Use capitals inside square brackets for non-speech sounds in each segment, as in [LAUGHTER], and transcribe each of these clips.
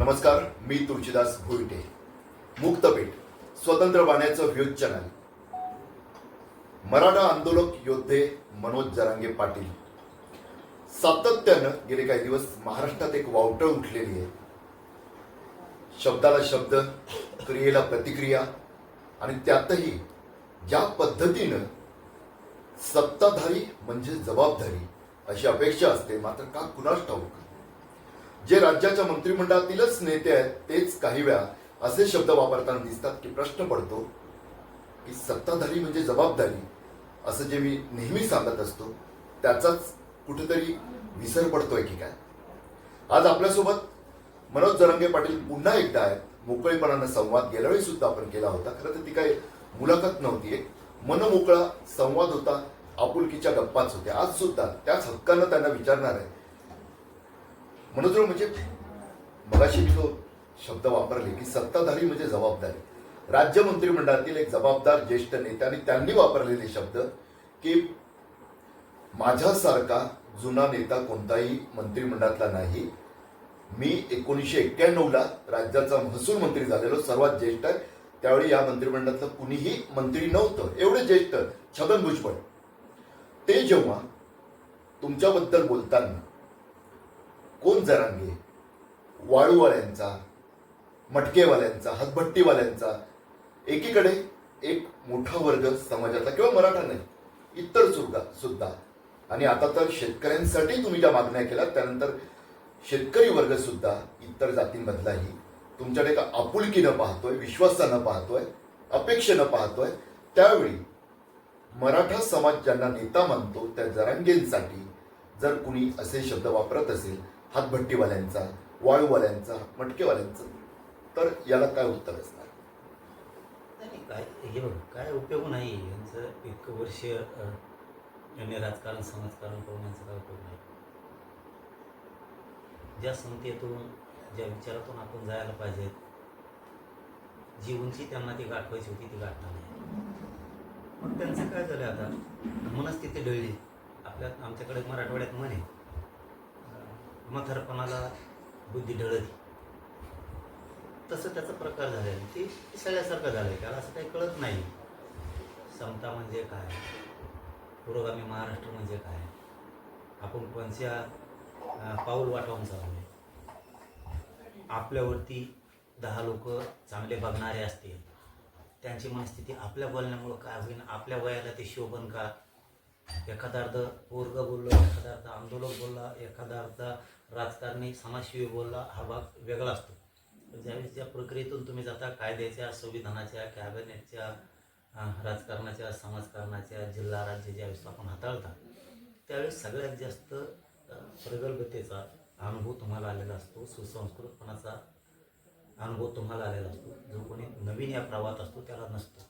नमस्कार मी तुळशीदास भोईटे. मुक्तपेठ स्वतंत्र वाण्याचं views channel. Maratha आंदोलक योद्धे मनोज जरांगे पाटील. सातत्यानं गेले काही दिवस महाराष्ट्रात एक वावटळ उठलेली आहे. शब्दाला शब्द क्रियेला प्रतिक्रिया आणि त्यातही ज्या पद्धतीनं सत्ताधारी म्हणजे जबाबदारी अशी अपेक्षा असते मात्र का कुणास ठाऊक? जे राज्याच्या मंत्रिमंडळातीलच नेते आहेत तेच काही वेळा असे शब्द वापरताना दिसतात की प्रश्न पडतो की सत्ताधारी म्हणजे जबाबदारी असं जे मी नेहमी सांगत असतो त्याचाच कुठेतरी विसर पडतोय की काय? आज आपल्यासोबत मनोज जरंगे पाटील पुन्हा एकदा आहेत. मोकळेपणानं संवाद गेल्या वेळी सुद्धा आपण केला होता. खरं तर ती काही मुलाखत नव्हती एक. मनमोकळा संवाद होता आपुलकीच्या गप्पाच होत्या. आज सुद्धा त्याच हक्कानं त्यांना विचारणार आहे. म्हणून जर म्हणजे मगाशी मी तो शब्द वापरले की सत्ताधारी म्हणजे जबाबदारी. राज्य मंत्रिमंडळातील एक जबाबदार ज्येष्ठ नेते आणि त्यांनी वापरलेले शब्द की माझ्यासारखा जुना नेता कोणताही मंत्रिमंडळातला नाही. मी एकोणीसशे एक्क्याण्णवला राज्याचा महसूल मंत्री झालेलो सर्वात ज्येष्ठ आहे. त्यावेळी या मंत्रिमंडळातलं कुणीही मंत्री नव्हतं. एवढे ज्येष्ठ छगन भुजबळ. ते जेव्हा तुमच्याबद्दल बोलताना कोण जरांगे वाळूवाल्यांचा मटकेवाल्यांचा हातभट्टीवाल्यांचा. एकीकडे एक मोठा वर्ग समाजातला किंवा मराठा नाही इतर सुद्धा सुद्धा. आणि आता तर शेतकऱ्यांसाठी तुम्ही ज्या मागण्या केल्या त्यानंतर शेतकरी वर्ग सुद्धा इतर जातींमधलाही तुमच्याकडे का आपुलकीनं पाहतोय विश्वासानं पाहतोय अपेक्षेनं पाहतोय. त्यावेळी मराठा समाज ज्यांना नेता मानतो त्या जरांगेंसाठी जर कुणी असे शब्द वापरत असेल हातभट्टीवाल्यांचा वाळूवाल्यांचा मटकेवाल्यांचा. तर याला काय उत्तर असणार? नाही काय हे बघ काय उपयोग नाही. यांचं इतकं वर्ष यांनी राजकारण समाजकारण करून यांचा काय उपयोग नाही. ज्या संस्थेतून ज्या विचारातून आपण जायला पाहिजे जी उंची त्यांना ती गाठवायची होती ती गाठणार नाही. मग त्यांचं काय झालं आता? मनच तिथे डळली आपल्या आमच्याकडे मराठवाड्यात म्हणे अ, म्हातारपणाला बुद्धी ढळली. तसं त्याचा प्रकार झालेला ते सगळ्यासारखं झालं आहे त्याला असं काही कळत नाही. समता म्हणजे काय? पुरोगामी महाराष्ट्र म्हणजे काय? आपण कोणत्या पाऊल वाटावून चालू आहे आपल्यावरती दहा लोक चांगले बघणारे असतील. त्यांची मनस्थिती आपल्या बोलण्यामुळं काय होईल आपल्या वयाला ते शोभन का? एखादा अर्ध पोरग बोललो एखादा अर्ध आंदोलक बोलला एखादा अर्ध राजकारणी समाजसेवी बोलला हा भाग वेगळा असतो. पण ज्यावेळेस ज्या प्रक्रियेतून तुम्ही जाता कायद्याच्या संविधानाच्या कॅबिनेटच्या राजकारणाच्या समाजकारणाच्या जिल्हा राज्य ज्यावेळेस आपण हाताळता त्यावेळेस सगळ्यात जास्त प्रगल्भतेचा अनुभव तुम्हाला आलेला असतो सुसंस्कृतपणाचा अनुभव तुम्हाला आलेला असतो. जो कोणी नवीन या प्रवाहात असतो त्याला नसतो.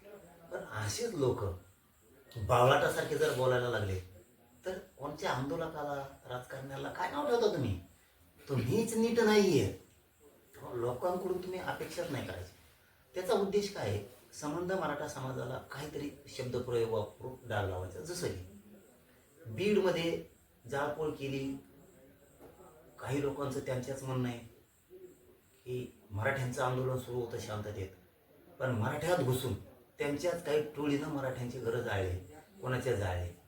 पण असेच लोक बावलाटासारखे जर बोलायला लागले तर कोणत्या आंदोलकाला राजकारण्याला काय नाव ठेवता तुम्ही? तुम्हीच नीट नाही आहे लोकांकडून तुम्ही अपेक्षाच नाही करायची. त्याचा उद्देश काय आहे? संबंध मराठा समाजाला काहीतरी शब्दप्रयोग वापरून डाळ लावायचा. जसं की बीडमध्ये जाळपोळ केली. काही लोकांचं त्यांच्याच म्हणणं आहे की मराठ्यांचं आंदोलन सुरू होतं शांततेत. पण मराठ्यात घुसून त्यांच्याच काही टोळीनं मराठ्यांची गरज आहे कोणाच्या जाळले.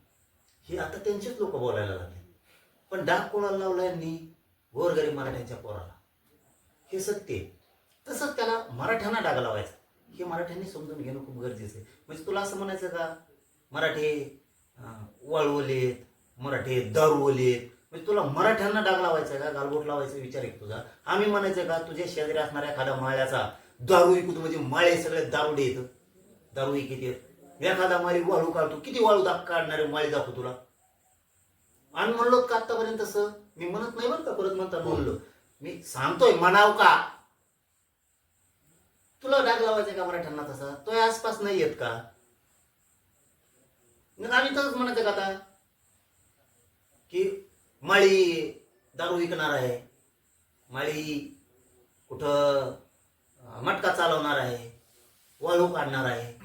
ही आता त्यांचेच लोक बोलायला लागले. पण डाग कोणाला लावला यांनी? गोरगरीब मराठ्यांच्या पोराला. हे सत्य तसंच त्याला मराठ्यांना डाग लावायचा. हे मराठ्यांनी समजून घेणं खूप गरजेचं आहे. म्हणजे तुला असं म्हणायचं का? मराठे अं, वाळवलेत मराठे दारूवलेत. म्हणजे तुला मराठ्यांना डाग लावायचा का? गालबोट लावायचा विचार एक तुझा. आम्ही म्हणायचं का? तुझ्या शेजारी असणाऱ्या एखाद्या माळ्याचा दारू विकून म्हणजे माळे सगळे दारुडे येतं दारू विकत एखादा माळी वाळू काढतो. किती वाळू दाख काढणारे माळी दाखव तुला. आणि म्हणलो का आतापर्यंत तसं मी म्हणत नाही बरं का परत म्हणता बोललो मी सांगतोय म्हणाव का? तुला डाग लावायचा का मराठ्यांना तसा? तो आसपास नाही येत का? आम्ही तसंच म्हणायचं का आता? की माळी दारू विकणार आहे. माळी कुठं मटका चालवणार आहे. वाळू काढणार आहे.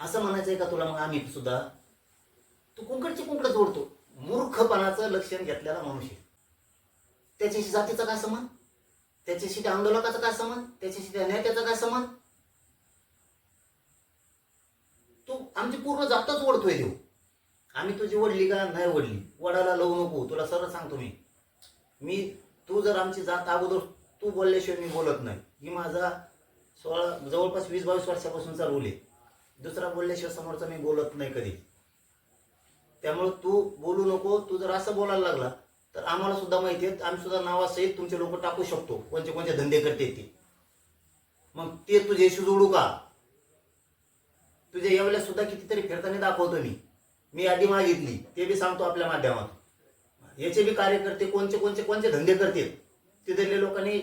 असं म्हणायचंय का तुला? मग आम्ही सुद्धा तू कुंकडची कुंकड जोडतो. मूर्खपणाचं लक्षण घेतलेला मनुष्य. त्याच्याशी जातीचा काय संबंध? त्याच्याशी त्या आंदोलकाचा काय संबंध? त्याच्याशी त्या नेत्याचा काय संबंध? तू आमची पूर्ण जातच ओढतोय देऊ आम्ही तुझी वडली का? नाही वडली वडाला लावू नको. तुला सरळ सांगतो मी. मी तू जर आमची जात अगोदर तू बोलल्याशिवाय मी बोलत नाही. ही माझा सोळा जवळपास वीस बावीस वर्षापासूनचा रूल आहे. दुसरा बोलल्याशिवाय समोरचा मी बोलत नाही कधी. त्यामुळे तू बोलू नको तू जर असं बोलायला लागला तर आम्हाला सुद्धा माहिती आहे आम्ही सुद्धा नावासहित तुमचे लोक टाकू शकतो कोणते कोणते धंदे करते ते. मग ते तुझे जोडू का? तुझ्या यावेळेला सुद्धा कितीतरी फिरताना दाखवतो मी. मी आधी मागितली ते बी सांगतो आपल्या माध्यमात याचे बी कार्यकर्ते कोणते कोणते कोणचे धंदे करतील तिथले लोकांनी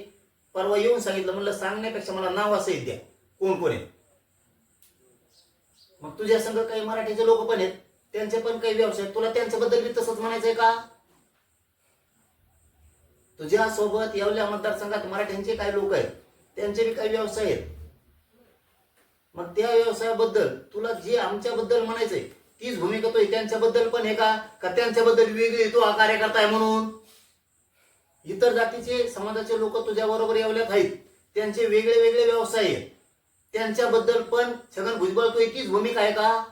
परवा येऊन सांगितलं म्हणलं सांगण्यापेक्षा मला नाव असं द्या. कोण कोण आहे? मग तुझ्या संघ काही मराठीचे लोक पण आहेत त्यांचे पण काही व्यवसाय तुला त्यांच्याबद्दल बी तसंच म्हणायचंय का? तुझ्या सोबत येवल्या मतदारसंघात मराठ्यांचे काही लोक आहेत त्यांचे बी काही व्यवसाय आहेत? मग त्या व्यवसायाबद्दल तुला जे आमच्याबद्दल म्हणायचंय तीच भूमिका तो आहे. त्यांच्याबद्दल पण हे का? का त्यांच्याबद्दल वेगळी तो हा कार्यकर्ता आहे म्हणून? इतर जातीचे समाजाचे लोक तुझ्या बरोबर येवल्यात आहेत त्यांचे वेगळे वेगळे व्यवसाय आहेत. त्यांच्याबद्दल पण छगन भुजबळ तो तीच भूमिका आहे का?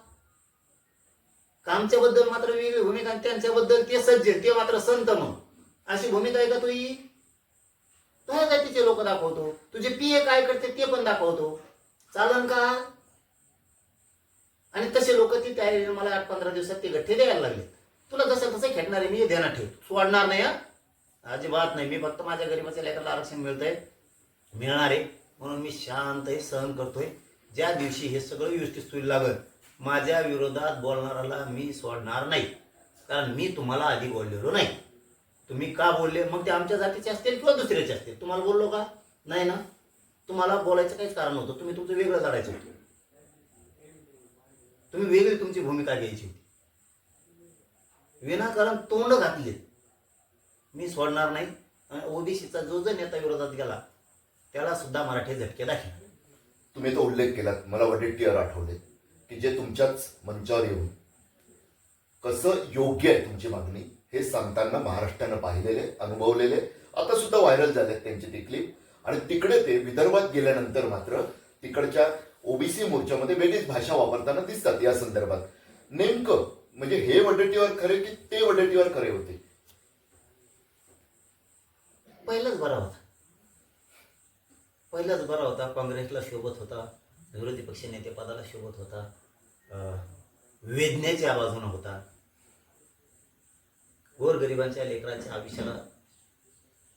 कामच्या बद्दल मात्र वेगळी भूमिका आणि त्यांच्याबद्दल ते सज्ज ते मात्र संत मग अशी भूमिका आहे का तुझी तुझ्या जातीचे लोक दाखवतो. तुझे पीए काय करते ते पण दाखवतो. चालन का? आणि तसे लोक ती तयारी मला आठ पंधरा दिवसात ते गठ्ठे द्यायला लागले तुला जसं तसं खेळणार आहे मी देणार ध्यानात ठेव. सोडणार नाही हा? अजिबात नाही. मी फक्त माझ्या गरीबाच्या लेखाला आरक्षण मिळतंय. मिळणार आहे. म्हणून मी शांत हे सहन करतोय. ज्या दिवशी हे सगळं व्यवस्थित सुरू लागल माझ्या विरोधात बोलणाऱ्याला मी सोडणार नाही. कारण मी तुम्हाला आधी बोललेलो नाही. तुम्ही का बोलले? मग ते आमच्या जातीचे असतील किंवा दुसऱ्याचे असतील? तुम्हाला बोललो का? नाही ना? तुम्हाला बोलायचं काहीच कारण नव्हतं. तुम्ही तुमचं वेगळं काढायचं होतं. तुम्ही वेगळी तुमची भूमिका घ्यायची होती. विनाकारण तोंड घातले. मी सोडणार नाही. आणि ओबीसीचा जो जो नेता विरोधात गेला त्याला सुद्धा मराठी झटके दाखल तुम्ही तो उल्लेख केलात मला वडेट्टीवर आठवले की जे तुमच्याच मंचावर येऊन कसं योग्य आहे तुमची मागणी हे सांगताना महाराष्ट्रानं पाहिलेले अनुभवलेले आता सुद्धा व्हायरल झाले त्यांची ती क्लिप आणि तिकडे ते विदर्भात गेल्यानंतर मात्र तिकडच्या ओबीसी मोर्चामध्ये वेगळीच भाषा वापरताना दिसतात या संदर्भात. नेमकं म्हणजे हे वडेट्टीवर खरे की ते वडेट्टीवर खरे होते? पहिलाच बरा होता. पहिलाच बरा होता. काँग्रेसला शोभत होता. विरोधी पक्ष नेतेपदाला शोभत होता. वेदनेच्या बाजूने होता. गोरगरिबांच्या लेकरांच्या आयुष्याला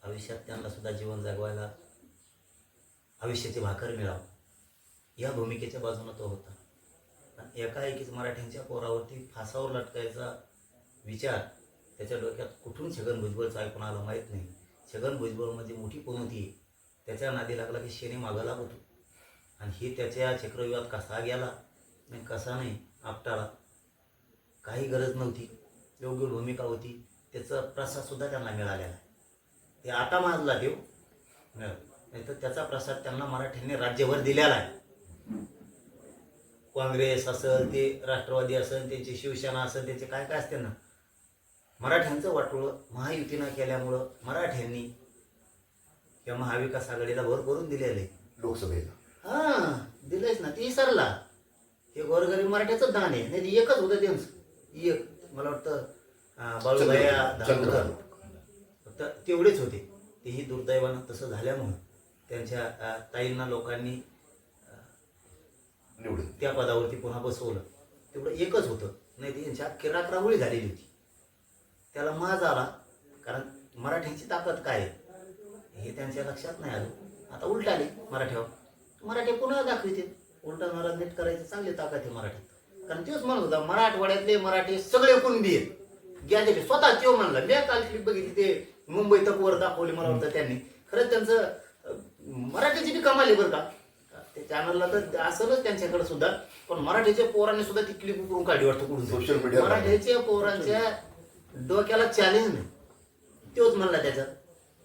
आयुष्यात त्यांना सुद्धा जीवन जगवायला आयुष्याची भाकर मिळावं. या भूमिकेच्या बाजूने तो होता. आणि एकाएकीच मराठ्यांच्या पोरावरती फासावर लटकायचा विचार त्याच्या डोक्यात कुठून छगन भुजबळचं ऐकून आलं माहीत नाही. छगन भुजबळ म्हणजे मोठी कोणती? आहे त्याच्या नादी लागला की शेने मागं लागतो आणि ही त्याच्या चक्रव्यूहात कसा गेला आणि कसा नाही आपटाळा काही गरज नव्हती. योग्य भूमिका होती. त्याचा प्रसादसुद्धा त्यांना मिळालेला आहे. ते आता माजला देव. नाही तर त्याचा प्रसाद त्यांना मराठ्यांनी राज्यभर दिलेला आहे. काँग्रेस असेल ते राष्ट्रवादी असेल त्यांची शिवसेना असेल त्यांचे काय काय असते ना. मराठ्यांचं वाटोळं महायुतीनं केल्यामुळं मराठ्यांनी या महाविकास आघाडीला भर करून दिलेलं लोकसभेला. हा दिलंयच ना ती सरला हे गोरगरीब मराठ्याचं दान आहे नाही ते एकच होतं त्यांचं. एक मला वाटतं अं, बाळूभैया चंद्रकांत. धामोकर फक्त तेवढेच होते. तेही दुर्दैवानं तसं झाल्यामुळं त्यांच्या अं, ताईंना लोकांनी निवडून. त्या पदावरती पुन्हा बसवलं. तेवढं एकच होतं. नाही ती अख्खी रात्रावळी झालेली होती. त्याला माज आला कारण मराठ्यांची ताकद काय आहे? हे त्यांच्या लक्षात नाही आलं. आता उलट आले मराठ्यावर मराठी पुन्हा दाखविते उलटा महाराज नीट करायची चांगली ताकद आहे मराठीत. कारण तेच म्हणत होता मराठवाड्यातले मराठी सगळे कुणबी आहेत. स्वतः त्यो म्हणला. मी काल क्लिप बघितली ते मुंबई तकवर दाखवली मला वाटतं त्यांनी. खरंच त्यांचं मराठीची बी कमाली बरं का. ते चॅनलला तर असलच त्यांच्याकडे सुद्धा. पण मराठीच्या पोरांनी सुद्धा ती क्लिप उकरून काढली वाटतं कुठून media वर. मराठीच्या पोरांच्या डोक्याला चॅलेंज नाही. तोच म्हणला त्याच्यात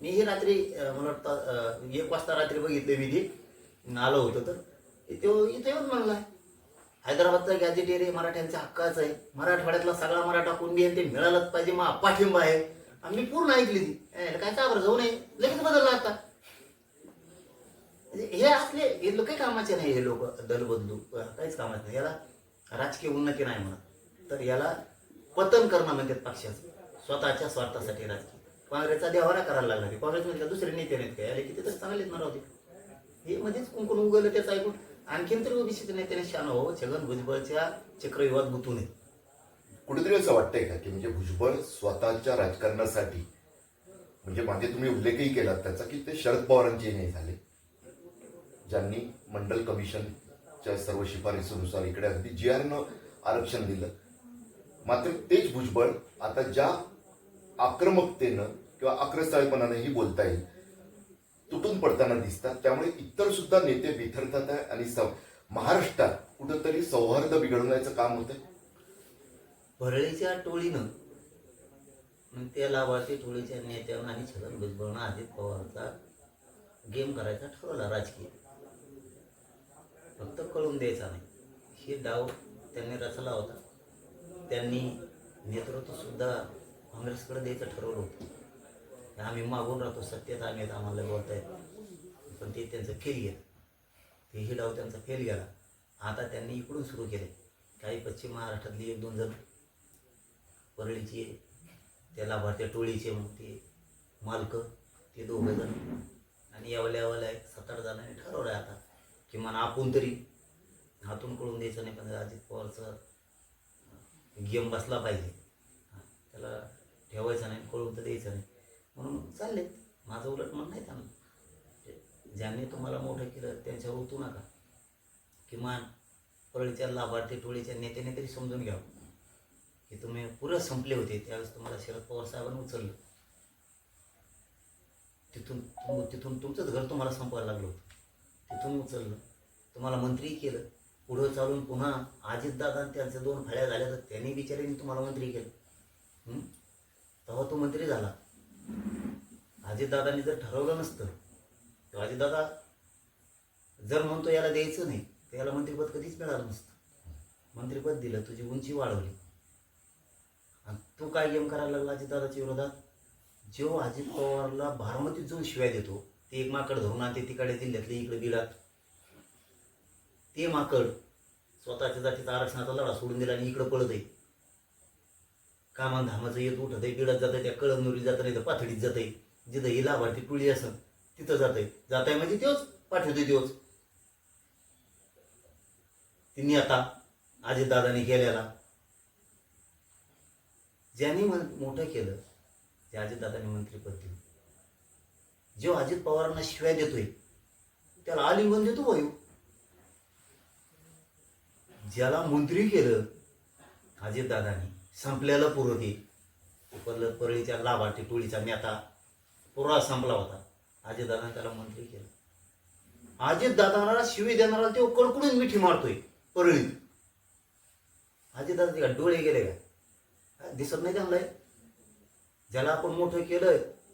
मी ही रात्री मला वाटतं एक वाजता रात्री बघितलं मी ती. आलो होतो तर. तो इथे येऊन म्हणला हैदराबादचा गॅजेटेर आहे मराठ्यांच्या हक्काच आहे. मराठवाड्यातला सगळा मराठा कोणबी आहे ते मिळालंच पाहिजे मग पाठिंबा आहे. आणि मी पूर्ण ऐकली ती. काय का बरं जाऊ नये. लगेच बदलला आता. म्हणजे हे असले हे लोक काही कामाचे नाही हे लोक दल बदलू काहीच कामाचे नाही. याला राजकीय उन्नती नाही म्हणत. तर याला पतन करणं म्हणतात पक्षाचं. स्वतःच्या स्वार्थासाठी राजकीय. काँग्रेसचा देवारा करायला लागला की का दुसरे नेते नाहीत काय? आले की ते तर चांगलेच ना होते हे मध्येच कुंकून उगवलं त्याचं ऐकून. आणखीन तरी ओबीसी नेत्याने शान हो छगन भुजबळच्या चक्रव्यूहात गुतू नये कुठेतरी असं वाटतंय का की म्हणजे भुजबळ स्वतःच्या राजकारणासाठी म्हणजे मागे तुम्ही उल्लेखही केला त्याचा की ते शरद पवारांचे नाही झाले. ज्यांनी मंडल कमिशनच्या सर्व शिफारसीनुसार इकडे अगदी जी आरनं आरक्षण दिलं. मात्र तेच भुजबळ आता ज्या आक्रमकतेनं किंवा आक्रस्थाळीपणानेही बोलता येईल तुटून पडताना दिसतात. त्यामुळे इतर सुद्धा नेते बिथरतात आहे आणि सं- महाराष्ट्रात कुठंतरी सौहार्द बिघडवण्याचं काम होतंय. भरळीच्या टोळीनं मग त्या लाभार्थी टोळीच्या नेत्यानं आणि छगन भुजबळनं अजित पवारचा गेम करायचा ठरवला राजकीय. फक्त कळून द्यायचा नाही. हे डाव त्यांनी रचला होता. त्यांनी नेतृत्वसुद्धा काँग्रेसकडे द्यायचं ठरवलं होतं. आम्ही मागून राहतो सत्तेत आम्ही आहेत, आम्हाला बोलता येत पण ते त्यांचं फेल गेलं तेही डाव त्यांचा फेल गेला आता त्यांनी इकडून सुरू केले काही पश्चिम महाराष्ट्रातली एक दोन जण. परळीचे त्या लाभार्थी टोळीचे मग ते मालक ते दोघं जण. आणि यावल्या यावल्या एक सात आठ जणांनी ठरवलं आहे आता किमान आपण तरी हातून कळून द्यायचं नाही पण अजित पवारचं गेम बसला पाहिजे. त्याला ठेवायचं नाही कळून तर द्यायचं नाही. म्हणून चालले. माझं उलट म्हणणं नाही त्यांना. ज्यांनी तुम्हाला मोठं केलं त्यांच्यावर उतू नका. किमान परळीच्या लाभार्थी टोळीच्या नेत्याने तरी समजून घ्यावं की तुम्ही पुरं संपले होते त्यावेळेस तुम्हाला शरद पवार साहेबांनी उचललं. तिथून तुम तिथून तुमचंच घर तुम्हाला संपवायला लागलं होतं. तिथून उचललं. तुम्हाला मंत्री केलं. पुढं चालून पुन्हा अजितदादा आणि त्यांच्या दोन फळ्या झाल्या तर त्यांनी बिचारीने तुम्हाला मंत्री केलं. तेव्हा तो मंत्री झाला. अजितदादांनी जर ठरवलं नसतं तर अजितदादा जर म्हणतो याला द्यायचं नाही तर याला मंत्रिपद कधीच मिळालं नसतं. मंत्रिपद दिलं तुझी उंची वाढवली. आणि तू काय गेम करायला लागला अजितदादाच्या विरोधात? जो अजित पवारला बारामतीत जाऊन शिवाय देतो ते एक माकड धरून आणते तिकडे जिल्ह्यातले इकडे बिडात ते माकड स्वतःच्या जातीचा आरक्षणाचा लढा सोडून दिला आणि इकडं पळत आहे कामान धामाचं येत उठत आहे बिडात जात आहे त्या कळमनुरी जात नाही तर पाथडीत जात आहे जिथं ही लाभार्थी टुळी असं तिथं जात आहे जात आहे म्हणजे तोच पाठवतोय तोच. तिने आता दादाने केलेला. ज्यांनी मोठं केलं ते अजितदादांनी मंत्रीपद दिलं. जो अजित पवारांना शिवाय देतोय त्याला आलिंगन देतो वायू ज्याला मंत्री केलं अजितदादांनी संपल्याला पुरवते परत परळीच्या लाभार्थी टोळीचा नेता. पुरा संपला होता. अजितदादाने त्याला मंत्री केलं. अजितदादाला शिवी देणारा तो कडकडून मिठी मारतोय परळीत अजितदादा का डोळे गेले का? दिसत नाही त्यांना ज्याला आपण मोठं केलं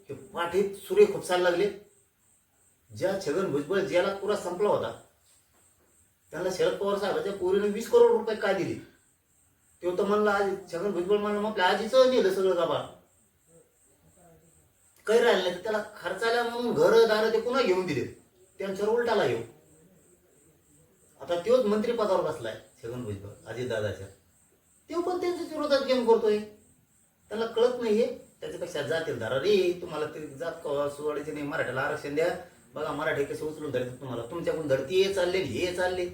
हे पाठीत सूर्य खुपसायला लागले. ज्या छगन भुजबळ ज्याला पुरा संपला होता. त्यांना शरद पवार साहेबाच्या पोरीने वीस करोड रुपये काय दिले? तो तर म्हणला आज छगन भुजबळ म्हणलं मग आपल्या आजीचं नेलं सगळं गाबा काही राहिलं नाही तर त्याला खर्चाला म्हणून घर दार ते पुन्हा घेऊन दिले त्यांच्यावर उलटाला येऊ. आता तोच मंत्रीपदावर बसलाय छगन भुजबळ अजितदादाच्या तो पण त्यांच्याच विरोधात गेम करतोय. त्याला कळत नाहीये त्याच्यापेक्षा जातील दारा. रे तुम्हाला ते जात का सुवाडीचे नाही मराठ्याला आरक्षण द्या. बघा मराठी कसे उचलून धरतात तुम्हाला. तुमच्याकडून धरती हे चालले हे चालले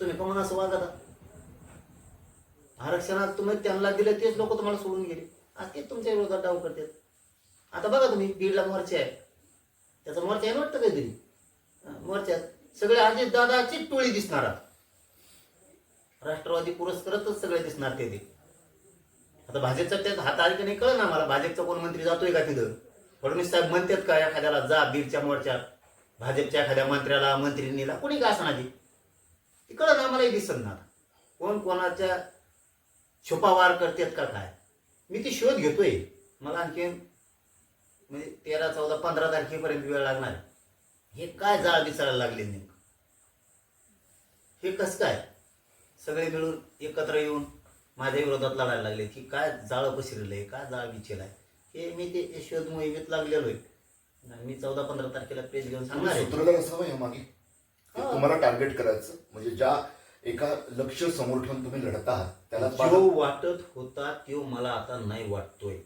तुम्ही का असं वागता आरक्षणात तुम्ही त्यांना दिलं तेच लोक तुम्हाला सोडून गेले. आज तेच तुमच्या विरोधात डाव करतात. आता बघा तुम्ही बीडला मोर्चा आहे त्याचा मोर्चा आहे वाटतं काहीतरी? हा, मोर्चात सगळे अजित दादाची टोळी दिसणार राष्ट्रवादी पुरस्कारच सगळे दिसणार ते ते. आता भाजपचा त्यात हात आली की नाही कळ ना मला. भाजपचा कोण मंत्री जातोय का तिथं? फडणवीस साहेब म्हणतात का एखाद्याला जा बीडच्या मोर्चात? भाजपच्या एखाद्या मंत्र्याला मंत्रिणीला कोणी का असणार ती कळ ना मलाही दिसत ना कोण कोण कोणाच्या छुपावार करतात का काय? मी ती शोध घेतोय. मला आणखी म्हणजे तेरा चौदा पंधरा तारखेपर्यंत वेळ लागणार. आहे. हे काय जाळ दिसायला लागले नेमकं? हे कसं काय? सगळे मिळून एकत्र येऊन माझ्या विरोधात लढायला लागले. की काय जाळं पसरलंय काय जाळ बिचेलाय हे मी ते शोध मोहिमेत लागलेलो आहे मी चौदा पंधरा तारखेला पेज घेऊन सांगणार आहे. सूत्रधार असावं या मागे. की हा. तुम्हाला टार्गेट करायचं. म्हणजे ज्या एका लक्ष समोर ठेवून तुम्ही लढत आहात. त्याला जो वाटत होता तो मला आता नाही वाटतोय.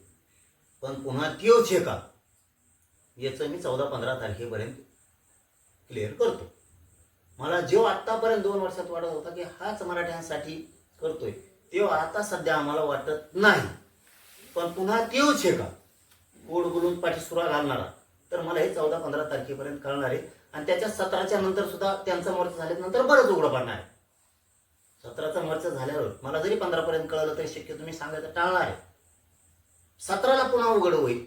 पण पुन्हा त्योच का? याचं मी चौदा पंधरा तारखेपर्यंत क्लिअर करतो. मला जो आत्तापर्यंत दोन वर्षात वाटत होता की हाच मराठ्यांसाठी करतोय तो आता सध्या आम्हाला वाटत नाही. पण पुन्हा त्योच का? पोट बोलून पाठी सुरा घालणारा. तर मला हे चौदा पंधरा तारखेपर्यंत कळणार आहे. आणि त्याच्या सतराच्या नंतर सुद्धा त्यांचा मोर्चा झाल्यानंतर बरंच उघडं पडणार आहे. सतराचा मर्च झाल्यावर मला जरी पंधरा पर्यंत कळलं तरी शक्य तुम्ही सांगायचं टाळणार आहे. सतराला पुन्हा उघड होईल.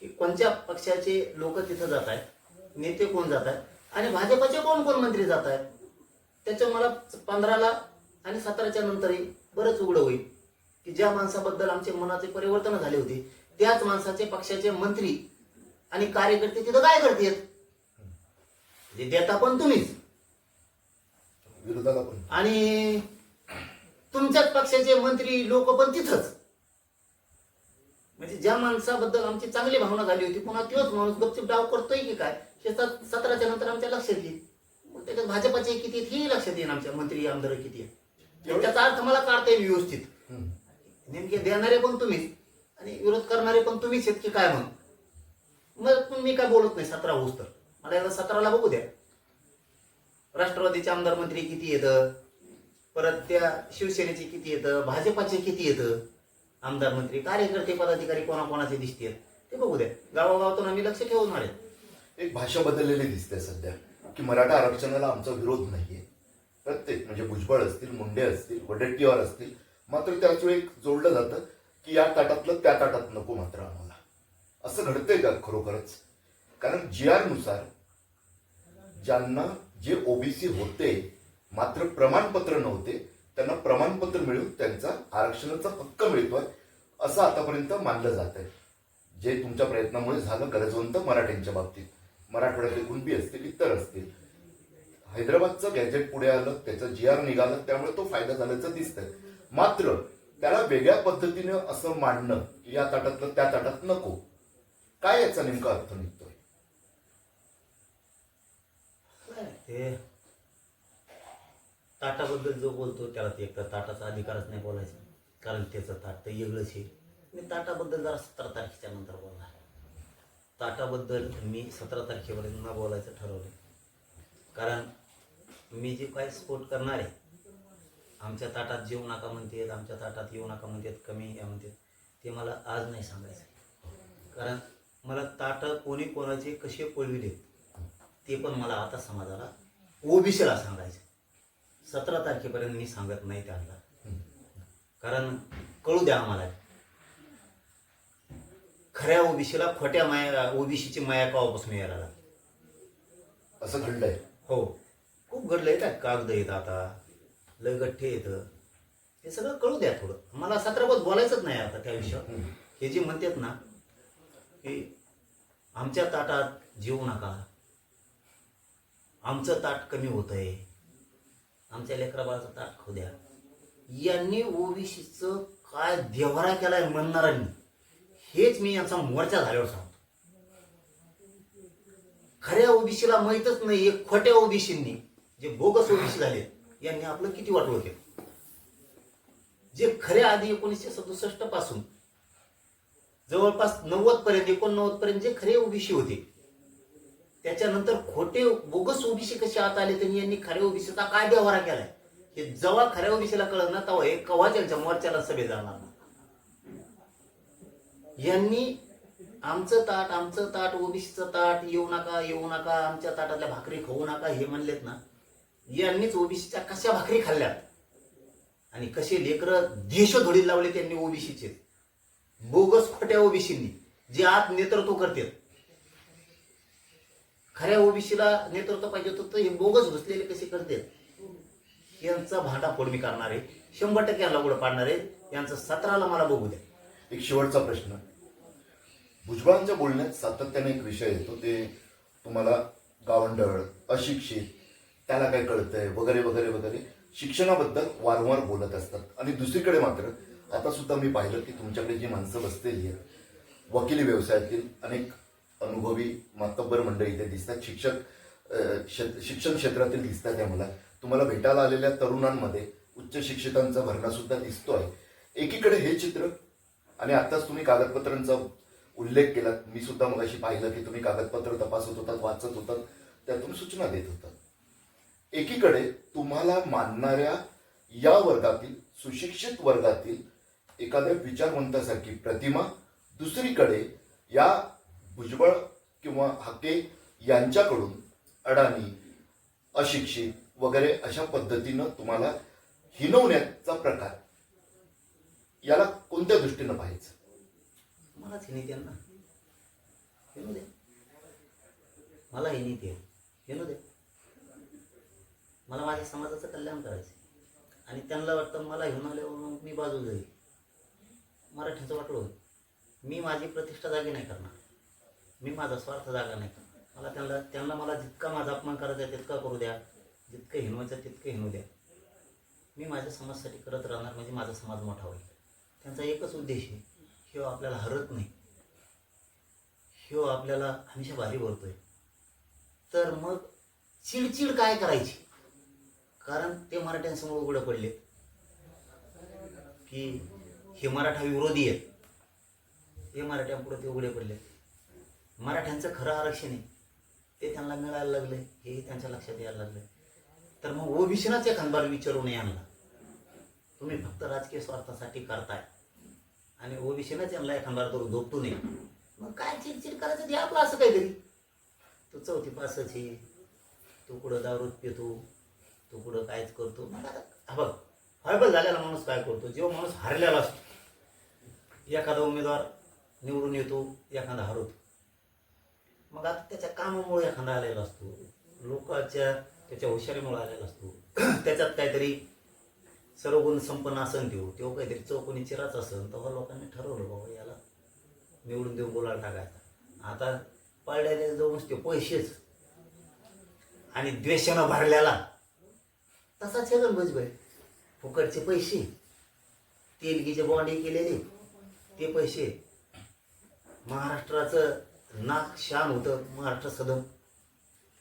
की कोणत्या पक्षाचे लोक तिथं जात आहेत नेते कोण जात आहेत आणि भाजपचे कोण कोण मंत्री जात आहेत? त्याच्या मला पंधराला आणि सतराच्या नंतरही बरंच उघड होईल. की ज्या माणसाबद्दल आमचे मनाचे परिवर्तन झाले होते त्याच माणसाचे पक्षाचे मंत्री आणि कार्यकर्ते तिथं काय करतात? जे म्हणजे देता पण तुम्हीच. विरोधाला पण. आणि तुमच्याच पक्षाचे मंत्री लोक पण तिथंच. म्हणजे ज्या माणसाबद्दल आमची चांगली भावना झाली होती पुन्हा तोच माणूस गपचिप डाव करतोय की काय हे सत- सतराच्या नंतर आमच्या लक्षात येईल. त्याच्यात भाजपाचे किती हेही लक्षात येईल आमच्या मंत्री आमदार किती आहेत. त्याचा अर्थ मला काढता येईल व्यवस्थित. नेमके देणारे पण तुम्हीच आणि विरोध करणारे पण तुम्हीच आहेत की काय मग मग मी काय बोलत नाही सतरा होऊस तर. मला एकदा सतराला बघू द्या. राष्ट्रवादीचे आमदार मंत्री किती येतं? परत त्या शिवसेनेचे किती येतं? भाजपाचे किती येतं? आमदार मंत्री कार्यकर्ते पदाधिकारी कोणाकोणाचे दिसतील ते बघू द्या. गावागावातून आम्ही लक्ष ठेवणार आहे एक भाषा बदललेली दिसते सध्या की मराठा आरक्षणाला आमचा विरोध नाहीये. प्रत्येक म्हणजे भुजबळ असतील मुंडे असतील वडेट्टीवार असतील मात्र त्याच वेळी एक जोडलं जातं की या ताटातलं त्या ताटात नको मात्र आम्हाला. असं घडतंय का खरोखरच? कारण जी आरनुसार ज्यांना जे ओबीसी होते मात्र प्रमाणपत्र नव्हते त्यांना प्रमाणपत्र मिळून त्यांचा आरक्षणाचा हक्क मिळतोय असं आतापर्यंत मानलं जात आहे. जे तुमच्या प्रयत्नामुळे झालं गरजवंत मराठ्यांच्या बाबतीत. मराठवाड्यातले कुणबी असतील इतर असतील. हैदराबादचं गॅजेट पुढे आलं त्याचं जी आर निघालं त्यामुळे तो फायदा झाल्याचं दिसतंय. मात्र त्याला वेगळ्या पद्धतीनं असं मांडणं या ताटातलं त्या ताटात नको. काय याचा नेमका अर्थ नाही? ते ताटाबद्दल जो बोलतो त्याला ते एक तर ताटाचा अधिकारच नाही बोलायचा. कारण त्याचं ताट तर वेगळंच आहे. मी ताटाबद्दल जरा सतरा तारखेच्या नंतर बोलणार. ताटाबद्दल मी सतरा तारखेपर्यंत न बोलायचं ठरवलं कारण मी जे काय स्फोट करणार आहे आमच्या ताटात जेवू नका म्हणतात आमच्या ताटात येऊ नका म्हणतात कमी या म्हणतात ते मला आज नाही सांगायचं. कारण मला ताटं कोणी कोणाचे कसे पळविलेत ते पण मला आता समाजाला ओबीसीला सांगायचं. सतरा तारखेपर्यंत मी सांगत नाही त्यांना. कारण कळू द्या आम्हाला. खऱ्या ओबीसीला खोट्या माया ओबीसीची माया केव्हापासून यायला लागली. असं घडलंय? हो. खूप घडलंय का कागद येत आता लय गठ्ठे येतं. हे सगळं कळू द्या थोडं. मला सतराबद्दल बोलायचंच नाही आता त्या विषयावर. हे जे म्हणतात ना की आमच्या ताटात जेवू नका. आमचं ताट कमी होत आहे आमच्या लेकराबाळाचं ताट खाऊ द्या. यांनी ओबीसीचं काय देवरा केलाय म्हणणाऱ्यांनी हेच मी यांचा मोर्चा झाल्यावर सांगतो. खऱ्या ओबीसीला माहीतच नाही एक खोट्या ओबीसींनी जे बोगस ओबीसी झाले यांनी आपलं किती वाटवं केलं. जे खऱ्या आधी एकोणीसशे सदुसष्टपासून जवळपास नव्वद पर्यंत एकोणनव्वद पर्यंत जे खरे ओबीसी होते त्याच्यानंतर खोटे बोगस ओबीसी कसे आत आले त्यांनी? यांनी खऱ्या ओबीसीचा काय व्यवहार केलाय. हे जेव्हा खऱ्या ओबीसीला कळत ना तेव्हा हे कव्हा त्यांच्या मोर्चाला सभे जाणार ना यांनी आमचं ताट आमचं ताट ओबीसीचं ताट येऊ नका येऊ नका आमच्या ताटातल्या भाकरी खाऊ नका हे म्हणलेत ना यांनीच ओबीसीच्या कशा भाकरी खाल्ल्यात आणि कसे लेकरं देशधोडीला लावले त्यांनी ओबीसीचे? बोगस खोट्या ओबीसींनी जे आत नेतृत्व करतात. खऱ्या ओबीसीला नेतृत्व पाहिजे होतं तर हे बोगस घुसलेले कसे करतात यांचा भांडाफोड मी करणार आहे. शंभर टक्के यांना उघडं पाडणार आहे. यांचं सतराला मला बघू द्या. एक शेवटचा प्रश्न. भुजबळांच्या बोलण्यात सातत्याने एक विषय येतो ते तुम्हाला गावंडळ अशिक्षित त्याला काय कळतंय वगैरे वगैरे वगैरे शिक्षणाबद्दल वारंवार बोलत असतात. आणि दुसरीकडे मात्र आता सुद्धा मी पाहिलं की तुमच्याकडे जी माणसं बसलेली आहेत वकिली व्यवसायातील अनेक अनुभवी मातब्बर मंडळी इथे दिसतात. शिक्षक शिक्षण क्षेत्रातील दिसतात आहे मला. तुम्हाला भेटायला आलेल्या तरुणांमध्ये उच्च शिक्षितांचा भरणा सुद्धा दिसतोय. एकीकडे हे चित्र आणि आत्ताच तुम्ही कागदपत्रांचा उल्लेख केला मी सुद्धा मगाशी पाहिलं की तुम्ही कागदपत्र तपासत होतात वाचत होतात. त्यातून सूचना देत होतात. एकीकडे तुम्हाला मानणाऱ्या या वर्गातील सुशिक्षित वर्गातील एखाद्या विचारवंतासारखी प्रतिमा दुसरीकडे या भुजबळ किंवा हक्के यांच्याकडून अडाणी अशिक्षित वगैरे अशा पद्धतीनं तुम्हाला हिनवण्याचा प्रकार. याला कोणत्या दृष्टीनं पाहायचं? मलाच हे नीती ना येणू दे. मला ही नीती आहे दे. मला माझ्या समाजाचं कल्याण करायचं आणि त्यांना वाटतं मला घेऊन आल्यावर मग मी बाजू जाईल. मराठीचं वाटलं मी माझी प्रतिष्ठा जागी नाही करणार. मी माझा स्वार्थ जागा नाही. मला त्यांना त्यांना मला जितका माझा अपमान करायचा आहे तितका करू द्या. जितकं हिनवायचं तितकं हिनू द्या. मी माझ्या समाजासाठी करत राहणार म्हणजे माझा समाज मोठा होईल. त्यांचा एकच उद्देश आहे ह्यो आपल्याला हरत नाही. ह्यो आपल्याला हमेशा भारी भरतोय तर मग चिडचिड काय करायची? कारण ते मराठ्यांसमोर उघडं पडले. की हे मराठा विरोधी आहेत. हे मराठ्यांपुढे ते उघडे पडले. मराठ्यांचं खरं आरक्षण आहे. ते त्यांना मिळायला लागले. हेही त्यांच्या लक्षात यायला लागले. तर मग ओबीसीनाच एखादबार विचारू नये यांना. तुम्ही फक्त राजकीय स्वार्थासाठी करताय. आणि ओबीसीनाच यांना एखादा करून झोपटू नये. मग काय चिडचिड करायचं? ते आपलं असं काहीतरी. तू चौथी पासच आहे. तू कुठं दारूत पितो? तू कुठं कायच करतो? मग आता बघ फायबल झालेला माणूस काय करतो? जेव्हा माणूस हरलेला असतो. एखादा उमेदवार निवडून येतो एखादा हरवतो. मग आता त्याच्या कामामुळे एखादा आलेला असतो. लोकांच्या त्याच्या हुशारीमुळे आलेला असतो. [CLEARS THROAT] त्याच्यात काहीतरी सर्व गुण संपन्न असन देऊ तेव्हा काहीतरी चौकोनी चिराच असन. तेव्हा लोकांनी ठरवलं बाबा याला निवडून देऊन बोलायला टाकायचा. आता पाळल्याने जो ते पैसेच आणि द्वेषानं भरल्याला तसाच हे भाई फुकटचे पैसे. तेलगीचे बॉन्डे केलेले. ते पैसे महाराष्ट्राचं नाक शान होतं. महाराष्ट्र सदन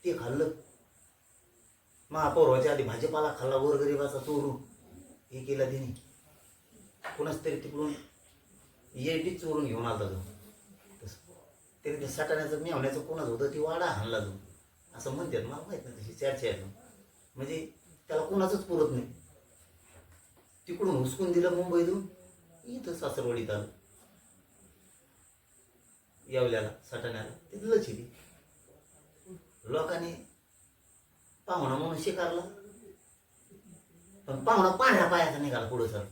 ते खाल्लं. महापौर व्हायच्या आधी भाजपाला खाल्ला गोरगरिबाचा चोरून. हे केला तिने. कुणाच तरी तिकडून एडी चोरून घेऊन आला जाऊन तसं. तरी ते सटाण्याचं मेवण्याचं कोणाच होतं ती वाडा हाणला जाऊन असं म्हणतात मला माहीत नाही तशी चर्चा आहे म्हणजे त्याला कोणाचंच पुरत नाही. तिकडून हुसकून दिलं मुंबईतून. इथं सासरवाडीत आलं. येवल्याला सटाण्याला. तिथलंच आहे ती लोकांनी पाहुणा म्हणून शिकारला. पण पाहुणा पांढऱ्या पायाचा निघाला पुढं सर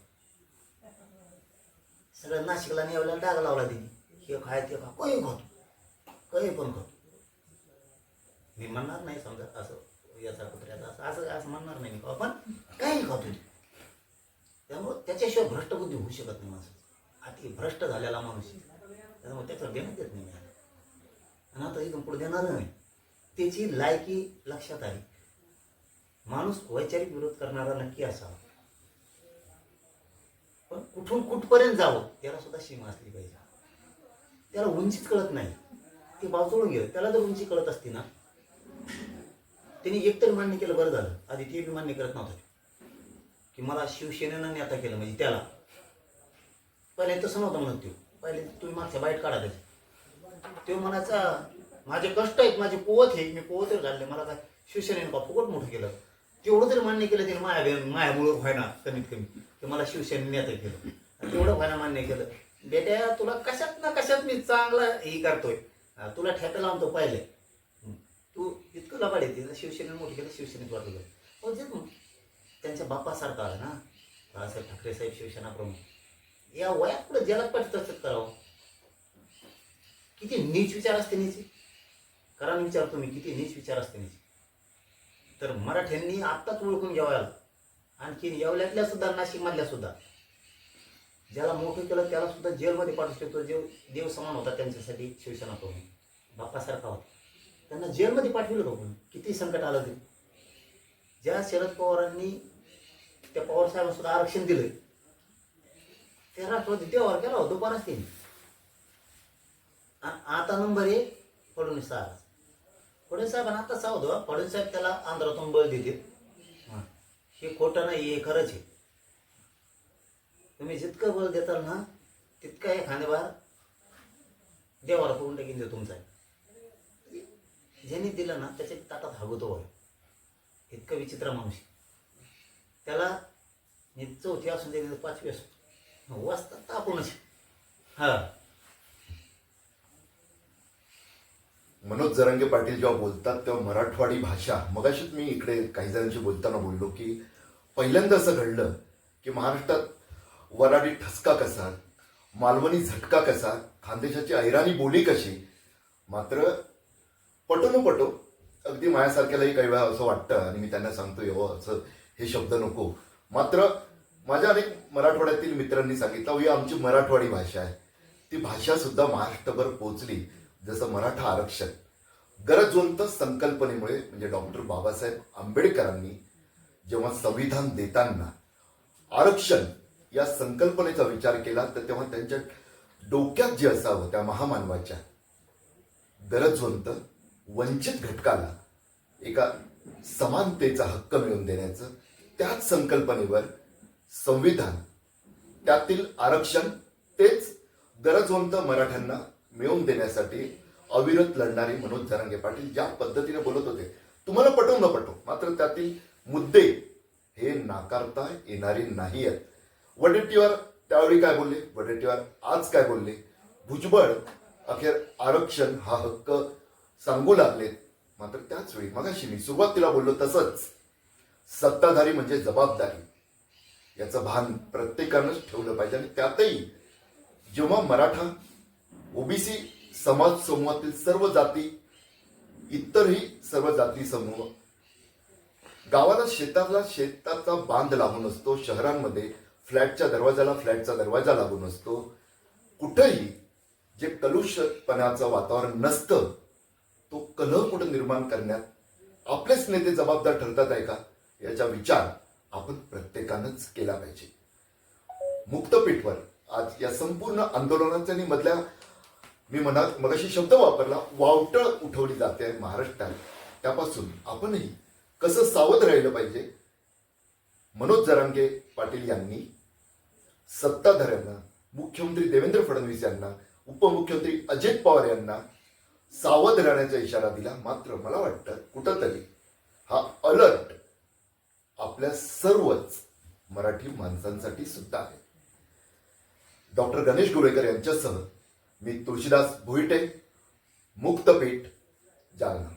सगळं नाशिकला नेवल्याला डाग लावला तिने. हे खाय ते खा. काही खातो. काही पण खातो. मी म्हणणार नाही समजा असं याचा कुत्र्याचा असं असं असं म्हणणार नाही मी. पण काही खातो त्यामुळं त्याच्याशिवाय भ्रष्ट बुद्धी होऊ शकत नाही माणसं. अति भ्रष्ट झालेला माणूस त्यामुळे त्याचा देण्यात येत नाही आणि आता इथून पुढे देणार नाही. त्याची लायकी लक्षात आली माणूस वैचारिक विरोध करणारा नक्की असावा. पण कुठून कुठपर्यंत जावं त्याला सुद्धा सीमा असली पाहिजे. त्याला उंचीच कळत नाही. ते बाजूळून सोडून गेलं त्याला जर उंची कळत असती ना त्यांनी एकतर मान्य केलं बरं झालं. आधी ते बी मान्य करत नव्हतं. की मला शिवसेनेनं नेता केलं म्हणजे त्याला. पहिले तसं नव्हतं म्हणत तो पहिले तुम्ही मागच्या बाईट काढा त्याचे तो म्हणायचा माझे कष्ट आहेत माझे पोवत आहे मी पोवत घालले मला काय शिवसेनेनं का फुकट मोठं केलं? तेवढं तरी मान्य केलं त्याने माया मायामुळं व्हायना कमीत कमी. ते मला शिवसेनेने आता केलं. तेवढं व्हायना मान्य केलं. बेट्या तुला कशात ना कशात मी चांगला हे करतोय. तुला ठेका लावतो पाहिले तू इतकं लबाड येते शिवसेनेनं मोठं केलं शिवसेनेत वाटलं हो जे त्यांच्या बापासारखा आहे ना. बाळासाहेब ठाकरे साहेब शिवसेना प्रमुख. या वयात पुढे जलात पाठीत करावं. किती नीच विचार असते नीचे. कारण विचारतो मी किती नीच विचार असते नीचे. तर मराठ्यांनी आत्ताच ओळखून घ्यावं आणखी येवल्यातल्या सुद्धा नाशिकमधल्या सुद्धा. ज्याला मोठं केलं त्याला सुद्धा जेलमध्ये पाठवू शकतो. जेव देव समान होता त्यांच्यासाठी शिवसेना प्रमुख बाप्पासारखा होता. त्यांना जेलमध्ये पाठवलं बघून किती संकट आलं ते. ज्या शरद पवारांनी त्या पवार साहेबांना सुद्धा आरक्षण दिलं ते राष्ट्रवादी देवावर केला होता दुपारच त्यांनी आ- आता नंबर एक फडणवीस साहेब फडणवीस साहेबांना आता सावध. फडणवीस साहेब त्याला आंध्रातून बळ देतील हं. हे खोटं नाही हे खरंच आहे तुम्ही जितकं बळ देताल ना तितकं एखाद्यावर देवाला करून टाकीन देऊ तुमचा ज्यांनी दिलं ना त्याच्या ताटात हागवतो वय इतकं विचित्र माणूस आहे. त्याला चौथी असून दे नाही तर वाजता तापूनच हा. मनोज जरांगे पाटील जेव्हा बोलतात तेव्हा मराठवाडी भाषा मगाशीच मी इकडे काही जणांशी बोलताना बोललो की पहिल्यांदा असं घडलं की महाराष्ट्रात वराडी ठसका कसा मालवणी झटका कसा खानदेशाची ऐराणी बोली कशी मात्र पटो न पटो अगदी माझ्यासारख्यालाही काही वेळा असं वाटतं आणि मी त्यांना सांगतोय हो असं हे शब्द नको. मात्र माझ्या अनेक मराठवाड्यातील मित्रांनी सांगितलं ही आमची मराठवाडी भाषा आहे. ती भाषा सुद्धा महाराष्ट्रभर पोहोचली जसं मराठा आरक्षण. गरजवंत संकल्पनेमुळे म्हणजे डॉक्टर बाबासाहेब आंबेडकरांनी जेव्हा संविधान देताना आरक्षण या संकल्पनेचा विचार केला तर तेव्हा त्यांच्या डोक्यात जे असावं त्या महामानवाच्या गरजवंत वंचित घटकाला एका समानतेचा हक्क मिळवून देण्याचं त्याच संकल्पनेवर संविधान त्यातील आरक्षण तेच गरजवंत मराठ्यांना मिळवून देण्यासाठी अविरत लढणारे मनोज जरांगे पाटील ज्या पद्धतीने बोलत होते. तुम्हाला पटवून न पटो मात्र त्यातील मुद्दे हे नाकारता येणारे नाही आहेत वडेट्टीवार त्यावेळी काय बोलले? वडेट्टीवार आज काय बोलले? भुजबळ अखेर आरक्षण हा हक्क सांगू लागलेत. मात्र त्याच वेळी मगाशी मी सुरुवातीला बोललो तसंच. सत्ताधारी म्हणजे जबाबदारी. याचं भान प्रत्येकानंच ठेवलं पाहिजे. आणि त्यातही जेव्हा मराठा ओबीसी समाज समूहातील सर्व जाती इतरही सर्व जाती समूह गावाला शेताला शेताचा बांध लागून असतो शहरांमध्ये फ्लॅटच्या दरवाजाला फ्लॅटचा दरवाजा लागून असतो. कुठंही जे कलुषपणाचं वातावरण नसतं तो कलह कुठं निर्माण करण्यात आपलेच नेते जबाबदार ठरतात आहे का? याचा विचार आपण प्रत्येकानंच केला पाहिजे. मुक्तपीठवर आज या संपूर्ण आंदोलनाच्या आणि मधल्या मी मनात मगाशी शब्द वापरला वावटळ उठवली जाते महाराष्ट्रात त्यापासून आपणही कसं सावध राहिलं पाहिजे? मनोज जरांगे पाटील यांनी सत्ताधाऱ्यांना मुख्यमंत्री देवेंद्र फडणवीस यांना उपमुख्यमंत्री अजित पवार यांना सावध राहण्याचा इशारा दिला. मात्र मला वाटतं कुठंतरी हा अलर्ट आपल्या सर्वच मराठी माणसांसाठी सुद्धा आहे. डॉक्टर गणेश गोवेकर यांच्यासह मी तुळशीदास भोईटे मुक्तपीठ जालना.